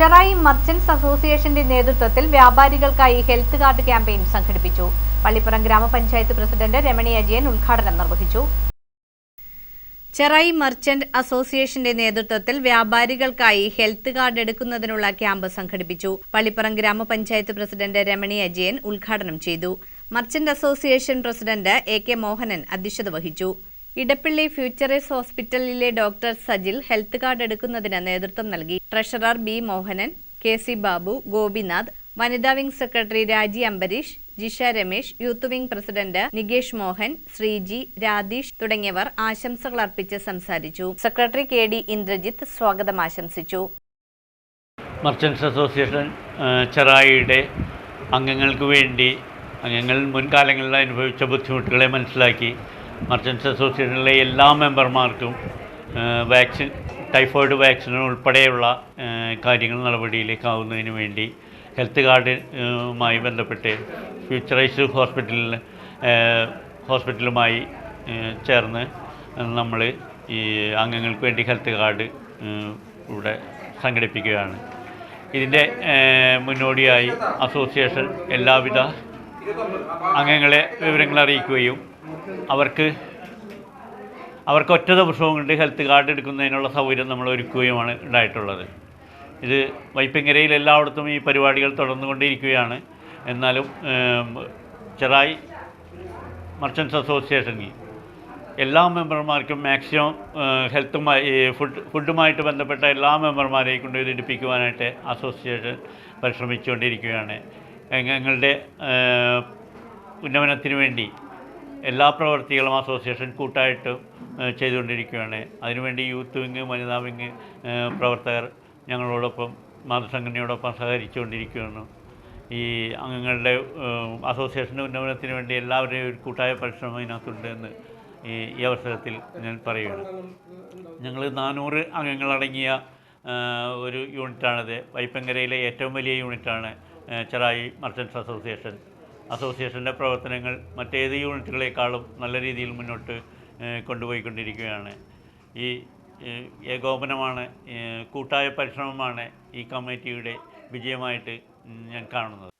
Cherai merchants അസോസിയേഷന്റെ നേതൃത്വത്തിൽ വ്യാപാരികൾക്കായി ഹെൽത്ത് കാർഡ് ക്യാമ്പയിൻ സംഘടിപ്പിച്ചു. പള്ളിപ്പുറം ഗ്രാമപഞ്ചായത്ത് പ്രസിഡന്റ് രമണി അജയൻ ഉദ്ഘാടനം നിർവഹിച്ചു. ചെറായി മർച്ചന്റ് അസോസിയേഷന്റെ നേതൃത്വത്തിൽ വ്യാപാരികൾക്കായി ഹെൽത്ത് കാർഡ് എടുക്കുന്നതിനുള്ള ക്യാമ്പ് സംഘടിപ്പിച്ചു. പള്ളിപ്പുറം ഗ്രാമപഞ്ചായത്ത് പ്രസിഡന്റ് രമണി അജയൻ ഉദ്ഘാടനം ചെയ്തു. Merchant association president A K Mohanan അധ്യക്ഷത വഹിച്ചു. ഇടപ്പള്ളി ഫ്യൂച്ചറേസ് ഹോസ്പിറ്റലിലെ ഡോക്ടർ സജിൽ ഹെൽത്ത് കാർഡ് എടുക്കുന്നതിന് നേതൃത്വം നൽകി. Treasurer B Mohanan K C Babu Gopinath വനിതാ wing secretary Raji Ambareesh Jisha Ramesh youth wing president Nikesh Mohan Sreeji Radheesh തുടങ്ങിയവർ ആശംസകൾ അർപ്പിച്ച് സംസാരിച്ചു. സെക്രട്ടറി കെ ഡി ഇന്ദ്രജിത്ത് സ്വാഗതം ആശംസിച്ചു. മർച്ചൻസ് അസോസിയേഷൻ ചെറായിയുടെ അംഗങ്ങൾക്ക് വേണ്ടി അംഗങ്ങൾ മുൻകാലങ്ങളിൽ അനുഭവിച്ച ബുദ്ധിമുട്ടുകളെ മനസ്സിലാക്കി മർച്ചൻസ് അസോസിയേഷനിലെ എല്ലാ മെമ്പർമാർക്കും വാക്സിൻ ടൈഫോയിഡ് വാക്സിൻ ഉൾപ്പെടെയുള്ള കാര്യങ്ങൾ നടപടിയിലേക്കാവുന്നതിന് വേണ്ടി ഹെൽത്ത് കാർഡുമായി ബന്ധപ്പെട്ട് ഫ്യൂച്ചറൈസ് ഹോസ്പിറ്റലിൽ ഹോസ്പിറ്റലുമായി ചേർന്ന് നമ്മൾ ഈ അംഗങ്ങൾക്ക് വേണ്ടി ഹെൽത്ത് കാർഡ് ഇവിടെ സംഘടിപ്പിക്കുകയാണ്. ഇതിന്റെ മുന്നോടിയായി അസോസിയേഷൻ എല്ലാവിധ അംഗങ്ങളെ വിവരങ്ങൾ അറിയിക്കുകയും അവർക്ക് അവർക്ക് ഒറ്റ ദിവസവും കൊണ്ട് ഹെൽത്ത് കാർഡ് എടുക്കുന്നതിനുള്ള സൗകര്യം നമ്മൾ ഒരുക്കുകയുമാണ് ഉണ്ടായിട്ടുള്ളത്. ഇത് വൈപ്പിങ്ങരയിൽ എല്ലായിടത്തും ഈ പരിപാടികൾ തുടർന്നുകൊണ്ടിരിക്കുകയാണ്. എന്നാലും ചെറായി മർച്ചൻസ് അസോസിയേഷനിൽ എല്ലാ മെമ്പർമാർക്കും മാക്സിമം ഹെൽത്തുമായി ഫുഡ് ഫുഡുമായിട്ട് ബന്ധപ്പെട്ട എല്ലാ മെമ്പർമാരെയും കൊണ്ട് ഇതിടുപ്പിക്കുവാനായിട്ട് അസോസിയേഷൻ പരിശ്രമിച്ചുകൊണ്ടിരിക്കുകയാണ്. ഞങ്ങളുടെ ഉന്നമനത്തിന് വേണ്ടി എല്ലാ പ്രവർത്തികളും അസോസിയേഷൻ കൂട്ടായിട്ട് ചെയ്തുകൊണ്ടിരിക്കുകയാണ്. അതിനുവേണ്ടി യൂത്ത് വിങ് വനിതാ വിങ് പ്രവർത്തകർ ഞങ്ങളോടൊപ്പം മാതൃസംഘടനയോടൊപ്പം സഹകരിച്ചുകൊണ്ടിരിക്കുകയാണ്. ഈ അംഗങ്ങളുടെ അസോസിയേഷന്റെ ഉന്നമനത്തിന് വേണ്ടി എല്ലാവരുടെയും ഒരു കൂട്ടായ പരിശ്രമം ഇതിനകത്തുണ്ട് എന്ന് ഈ ഈ അവസരത്തിൽ ഞാൻ പറയുകയാണ്. ഞങ്ങൾ നാനൂറ് അംഗങ്ങളടങ്ങിയ ഒരു യൂണിറ്റാണിത്. വൈപ്പങ്കരയിലെ ഏറ്റവും വലിയ യൂണിറ്റാണ് ചെറായി മർച്ചൻസ് അസോസിയേഷൻ. അസോസിയേഷന്റെ പ്രവർത്തനങ്ങൾ മറ്റേത് യൂണിറ്റുകളെക്കാളും നല്ല രീതിയിൽ മുന്നോട്ട് കൊണ്ടുപോയിക്കൊണ്ടിരിക്കുകയാണ്. ഈ ഏകോപനമാണ് കൂട്ടായ പരിശ്രമമാണ് ഈ കമ്മിറ്റിയുടെ വിജയമായിട്ട് ഞാൻ കാണുന്നത്.